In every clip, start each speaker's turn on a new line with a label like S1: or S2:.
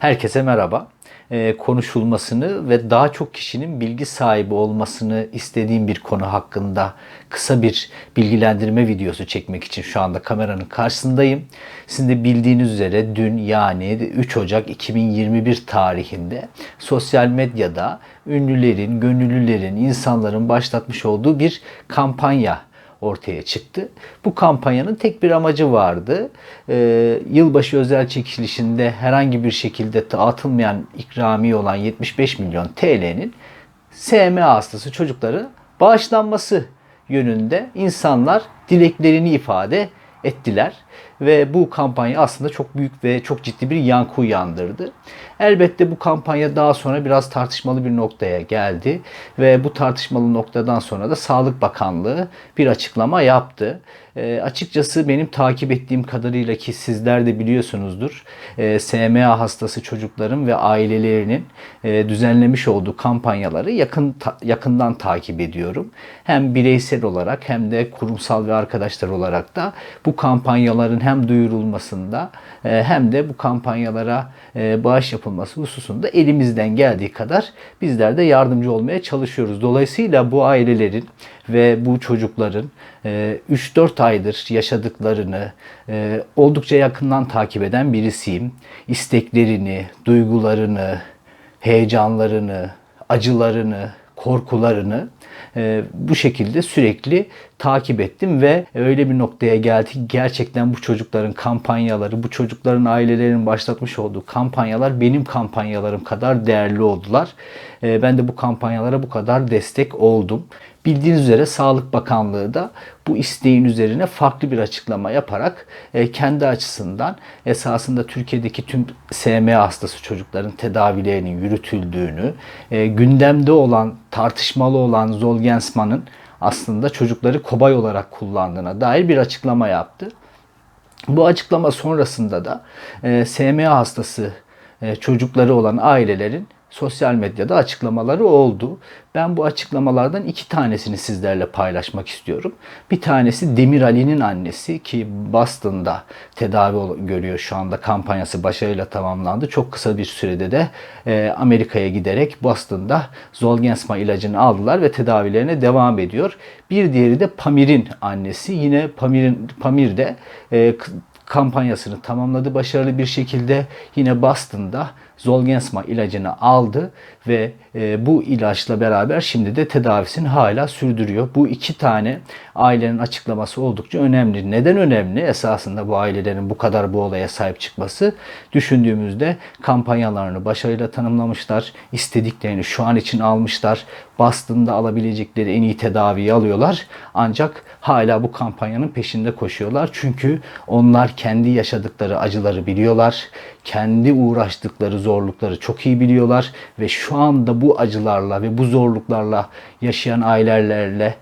S1: Herkese merhaba. Ee, konuşulmasını ve daha çok kişinin bilgi sahibi olmasını istediğim bir konu hakkında kısa bir bilgilendirme videosu çekmek için şu anda kameranın karşısındayım. Sizin de bildiğiniz üzere dün yani 3 Ocak 2021 tarihinde sosyal medyada ünlülerin, gönüllülerin, insanların başlatmış olduğu bir kampanya ortaya çıktı. Bu kampanyanın tek bir amacı vardı. Ee, yılbaşı özel çekilişinde herhangi bir şekilde dağıtılmayan ikrami olan 75 milyon TL'nin SMA hastası çocukları bağışlanması yönünde insanlar dileklerini ifade ettiler ve bu kampanya aslında çok büyük ve çok ciddi bir yankı uyandırdı. Elbette bu kampanya daha sonra biraz tartışmalı bir noktaya geldi ve bu tartışmalı noktadan sonra da Sağlık Bakanlığı bir açıklama yaptı. E, açıkçası benim takip ettiğim kadarıyla ki sizler de biliyorsunuzdur e, SMA hastası çocukların ve ailelerinin e, düzenlemiş olduğu kampanyaları yakın ta, yakından takip ediyorum. Hem bireysel olarak hem de kurumsal ve arkadaşlar olarak da bu kampanyaların hem duyurulmasında e, hem de bu kampanyalara e, bağış yapılması hususunda elimizden geldiği kadar bizler de yardımcı olmaya çalışıyoruz. Dolayısıyla bu ailelerin ve bu çocukların 3-4 e, aydır yaşadıklarını oldukça yakından takip eden birisiyim. İsteklerini, duygularını, heyecanlarını, acılarını, korkularını bu şekilde sürekli takip ettim ve öyle bir noktaya geldik. Gerçekten bu çocukların kampanyaları, bu çocukların ailelerinin başlatmış olduğu kampanyalar benim kampanyalarım kadar değerli oldular. E, ben de bu kampanyalara bu kadar destek oldum. Bildiğiniz üzere Sağlık Bakanlığı da bu isteğin üzerine farklı bir açıklama yaparak e, kendi açısından esasında Türkiye'deki tüm SMA hastası çocukların tedavilerinin yürütüldüğünü, e, gündemde olan, tartışmalı olan Zolgensma'nın aslında çocukları kobay olarak kullandığına dair bir açıklama yaptı. Bu açıklama sonrasında da e, SMA hastası çocukları olan ailelerin sosyal medyada açıklamaları oldu. Ben bu açıklamalardan iki tanesini sizlerle paylaşmak istiyorum. Bir tanesi Demir Ali'nin annesi ki Boston'da tedavi görüyor şu anda kampanyası başarıyla tamamlandı. Çok kısa bir sürede de e, Amerika'ya giderek Boston'da Zolgensma ilacını aldılar ve tedavilerine devam ediyor. Bir diğeri de Pamir'in annesi. Yine Pamir'in Pamir'de e, kampanyasını tamamladı başarılı bir şekilde. Yine Boston'da Zolgensma ilacını aldı ve e, bu ilaçla beraber şimdi de tedavisini hala sürdürüyor. Bu iki tane ailenin açıklaması oldukça önemli. Neden önemli? Esasında bu ailelerin bu kadar bu olaya sahip çıkması düşündüğümüzde kampanyalarını başarıyla tanımlamışlar. istediklerini şu an için almışlar. Bastığında alabilecekleri en iyi tedaviyi alıyorlar. Ancak hala bu kampanyanın peşinde koşuyorlar. Çünkü onlar kendi yaşadıkları acıları biliyorlar. Kendi uğraştıkları zorlukları çok iyi biliyorlar ve şu anda bu acılarla ve bu zorluklarla yaşayan ailelerle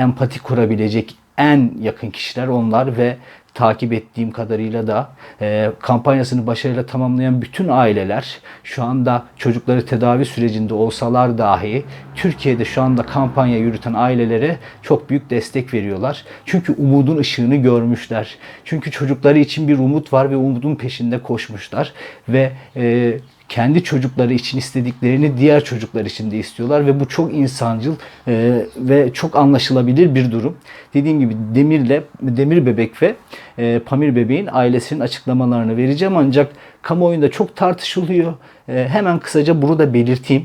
S1: empati kurabilecek en yakın kişiler onlar ve takip ettiğim kadarıyla da e, kampanyasını başarıyla tamamlayan bütün aileler şu anda çocukları tedavi sürecinde olsalar dahi Türkiye'de şu anda kampanya yürüten ailelere çok büyük destek veriyorlar. Çünkü umudun ışığını görmüşler. Çünkü çocukları için bir umut var ve umudun peşinde koşmuşlar ve e, kendi çocukları için istediklerini diğer çocuklar için de istiyorlar ve bu çok insancıl e, ve çok anlaşılabilir bir durum. Dediğim gibi Demir'le Demir Bebek ve e, Pamir Bebeğin ailesinin açıklamalarını vereceğim ancak kamuoyunda çok tartışılıyor. E, hemen kısaca bunu da belirteyim.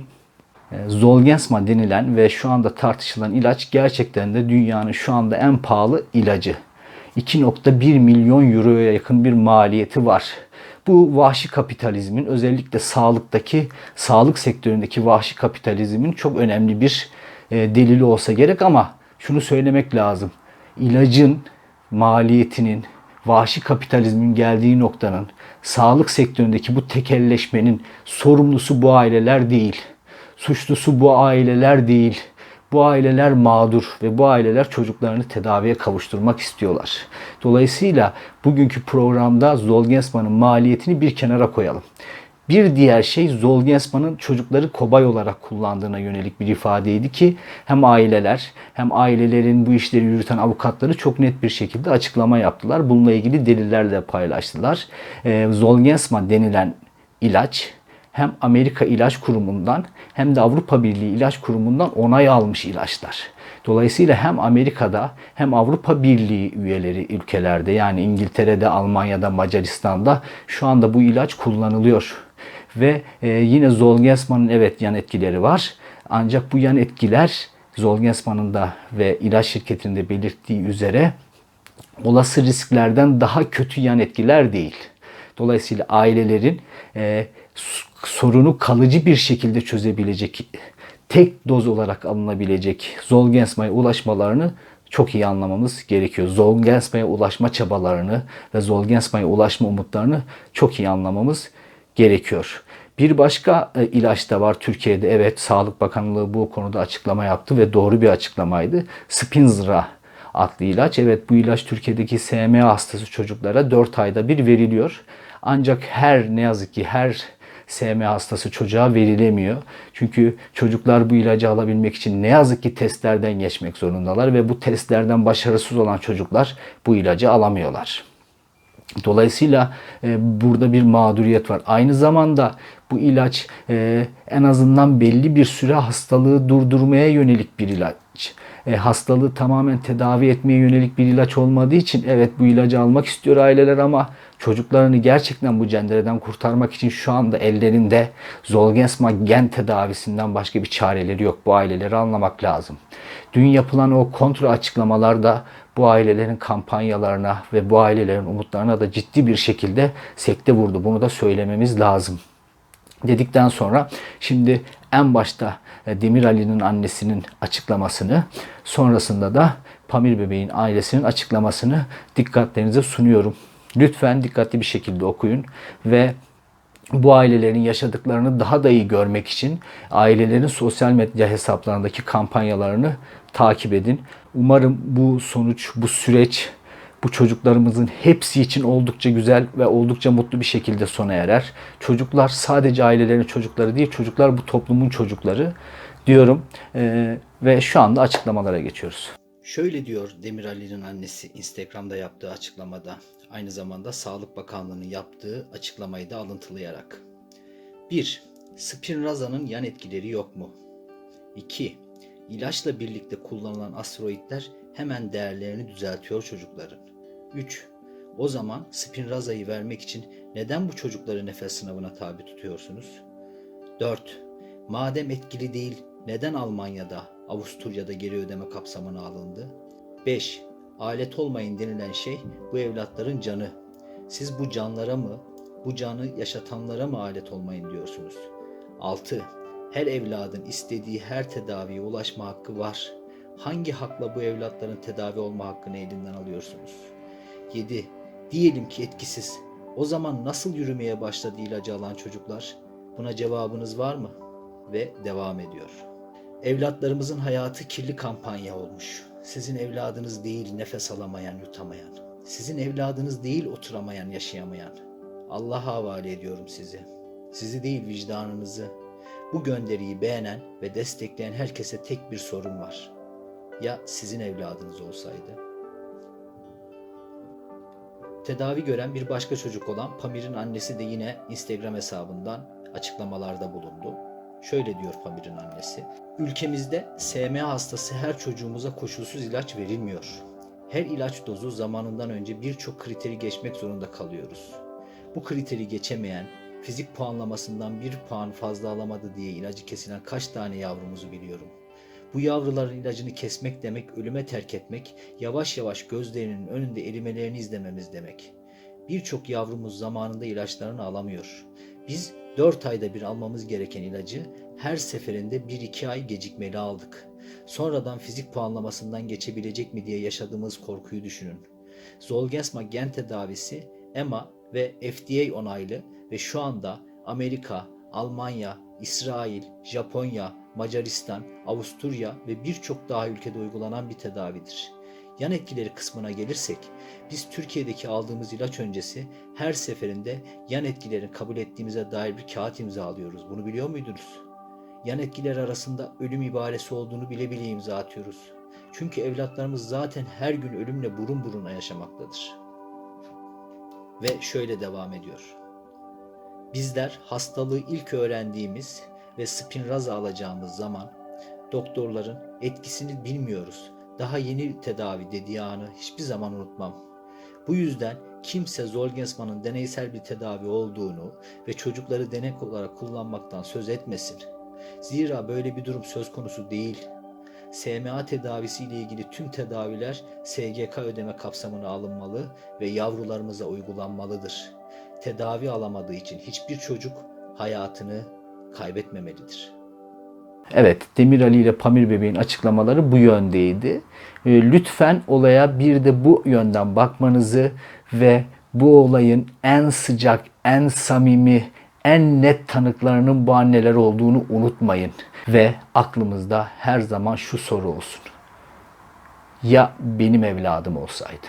S1: E, Zolgensma denilen ve şu anda tartışılan ilaç gerçekten de dünyanın şu anda en pahalı ilacı. 2.1 milyon euroya yakın bir maliyeti var. Bu vahşi kapitalizmin özellikle sağlıktaki, sağlık sektöründeki vahşi kapitalizmin çok önemli bir e, delili olsa gerek ama şunu söylemek lazım. İlacın maliyetinin, vahşi kapitalizmin geldiği noktanın, sağlık sektöründeki bu tekelleşmenin sorumlusu bu aileler değil. Suçlusu bu aileler değil bu aileler mağdur ve bu aileler çocuklarını tedaviye kavuşturmak istiyorlar. Dolayısıyla bugünkü programda Zolgensma'nın maliyetini bir kenara koyalım. Bir diğer şey Zolgensma'nın çocukları kobay olarak kullandığına yönelik bir ifadeydi ki hem aileler hem ailelerin bu işleri yürüten avukatları çok net bir şekilde açıklama yaptılar. Bununla ilgili deliller de paylaştılar. Zolgensma denilen ilaç hem Amerika İlaç Kurumu'ndan hem de Avrupa Birliği İlaç Kurumu'ndan onay almış ilaçlar. Dolayısıyla hem Amerika'da hem Avrupa Birliği üyeleri ülkelerde yani İngiltere'de, Almanya'da, Macaristan'da şu anda bu ilaç kullanılıyor. Ve e, yine Zolgensma'nın evet yan etkileri var. Ancak bu yan etkiler Zolgensma'nın da ve ilaç şirketinin de belirttiği üzere olası risklerden daha kötü yan etkiler değil. Dolayısıyla ailelerin e, sorunu kalıcı bir şekilde çözebilecek, tek doz olarak alınabilecek Zolgensma'ya ulaşmalarını çok iyi anlamamız gerekiyor. Zolgensma'ya ulaşma çabalarını ve Zolgensma'ya ulaşma umutlarını çok iyi anlamamız gerekiyor. Bir başka e, ilaç da var Türkiye'de. Evet Sağlık Bakanlığı bu konuda açıklama yaptı ve doğru bir açıklamaydı. Spinzra adlı ilaç. Evet bu ilaç Türkiye'deki SMA hastası çocuklara 4 ayda bir veriliyor. Ancak her ne yazık ki her SMA hastası çocuğa verilemiyor. Çünkü çocuklar bu ilacı alabilmek için ne yazık ki testlerden geçmek zorundalar ve bu testlerden başarısız olan çocuklar bu ilacı alamıyorlar. Dolayısıyla e, burada bir mağduriyet var. Aynı zamanda bu ilaç e, en azından belli bir süre hastalığı durdurmaya yönelik bir ilaç. E, hastalığı tamamen tedavi etmeye yönelik bir ilaç olmadığı için evet bu ilacı almak istiyor aileler ama çocuklarını gerçekten bu cendereden kurtarmak için şu anda ellerinde Zolgensma gen tedavisinden başka bir çareleri yok. Bu aileleri anlamak lazım. Dün yapılan o kontrol açıklamalarda bu ailelerin kampanyalarına ve bu ailelerin umutlarına da ciddi bir şekilde sekte vurdu. Bunu da söylememiz lazım dedikten sonra şimdi en başta e, Demir Ali'nin annesinin açıklamasını sonrasında da Pamir bebeğin ailesinin açıklamasını dikkatlerinize sunuyorum. Lütfen dikkatli bir şekilde okuyun ve bu ailelerin yaşadıklarını daha da iyi görmek için ailelerin sosyal medya hesaplarındaki kampanyalarını takip edin. Umarım bu sonuç, bu süreç bu çocuklarımızın hepsi için oldukça güzel ve oldukça mutlu bir şekilde sona erer. Çocuklar sadece ailelerin çocukları değil, çocuklar bu toplumun çocukları diyorum ee, ve şu anda açıklamalara geçiyoruz. Şöyle diyor Demir Ali'nin annesi Instagram'da yaptığı açıklamada. Aynı zamanda Sağlık Bakanlığı'nın yaptığı açıklamayı da alıntılayarak. 1. Spinraza'nın yan etkileri yok mu? 2. İlaçla birlikte kullanılan asteroidler hemen değerlerini düzeltiyor çocukların. 3. O zaman Spinraza'yı vermek için neden bu çocukları nefes sınavına tabi tutuyorsunuz? 4. Madem etkili değil neden Almanya'da, Avusturya'da geri ödeme kapsamına alındı? 5. Alet olmayın denilen şey bu evlatların canı. Siz bu canlara mı, bu canı yaşatanlara mı alet olmayın diyorsunuz? 6. Her evladın istediği her tedaviye ulaşma hakkı var. Hangi hakla bu evlatların tedavi olma hakkını elinden alıyorsunuz? 7. Diyelim ki etkisiz. O zaman nasıl yürümeye başladı ilacı alan çocuklar? Buna cevabınız var mı? Ve devam ediyor. Evlatlarımızın hayatı kirli kampanya olmuş. Sizin evladınız değil nefes alamayan, yutamayan. Sizin evladınız değil oturamayan, yaşayamayan. Allah'a havale ediyorum sizi. Sizi değil vicdanınızı. Bu gönderiyi beğenen ve destekleyen herkese tek bir sorun var. Ya sizin evladınız olsaydı? Tedavi gören bir başka çocuk olan Pamir'in annesi de yine Instagram hesabından açıklamalarda bulundu. Şöyle diyor Pamir'in annesi. Ülkemizde SMA hastası her çocuğumuza koşulsuz ilaç verilmiyor. Her ilaç dozu zamanından önce birçok kriteri geçmek zorunda kalıyoruz. Bu kriteri geçemeyen, fizik puanlamasından bir puan fazla alamadı diye ilacı kesilen kaç tane yavrumuzu biliyorum. Bu yavruların ilacını kesmek demek ölüme terk etmek, yavaş yavaş gözlerinin önünde erimelerini izlememiz demek. Birçok yavrumuz zamanında ilaçlarını alamıyor. Biz 4 ayda bir almamız gereken ilacı her seferinde 1-2 ay gecikmeli aldık. Sonradan fizik puanlamasından geçebilecek mi diye yaşadığımız korkuyu düşünün. Zolgensma gen tedavisi EMA ve FDA onaylı ve şu anda Amerika, Almanya, İsrail, Japonya, Macaristan, Avusturya ve birçok daha ülkede uygulanan bir tedavidir. Yan etkileri kısmına gelirsek, biz Türkiye'deki aldığımız ilaç öncesi her seferinde yan etkilerini kabul ettiğimize dair bir kağıt imzalıyoruz. Bunu biliyor muydunuz? Yan etkiler arasında ölüm ibaresi olduğunu bile bile imza atıyoruz. Çünkü evlatlarımız zaten her gün ölümle burun buruna yaşamaktadır. Ve şöyle devam ediyor. Bizler hastalığı ilk öğrendiğimiz ve spinraza alacağımız zaman doktorların etkisini bilmiyoruz. Daha yeni tedavi dediği anı hiçbir zaman unutmam. Bu yüzden kimse Zolgensma'nın deneysel bir tedavi olduğunu ve çocukları denek olarak kullanmaktan söz etmesin. Zira böyle bir durum söz konusu değil. SMA tedavisi ile ilgili tüm tedaviler SGK ödeme kapsamına alınmalı ve yavrularımıza uygulanmalıdır. Tedavi alamadığı için hiçbir çocuk hayatını kaybetmemelidir. Evet, Demir Ali ile Pamir Bebeğin açıklamaları bu yöndeydi. Ee, Lütfen olaya bir de bu yönden bakmanızı ve bu olayın en sıcak, en samimi, en net tanıklarının bu anneler olduğunu unutmayın. Ve aklımızda her zaman şu soru olsun. Ya benim evladım olsaydı?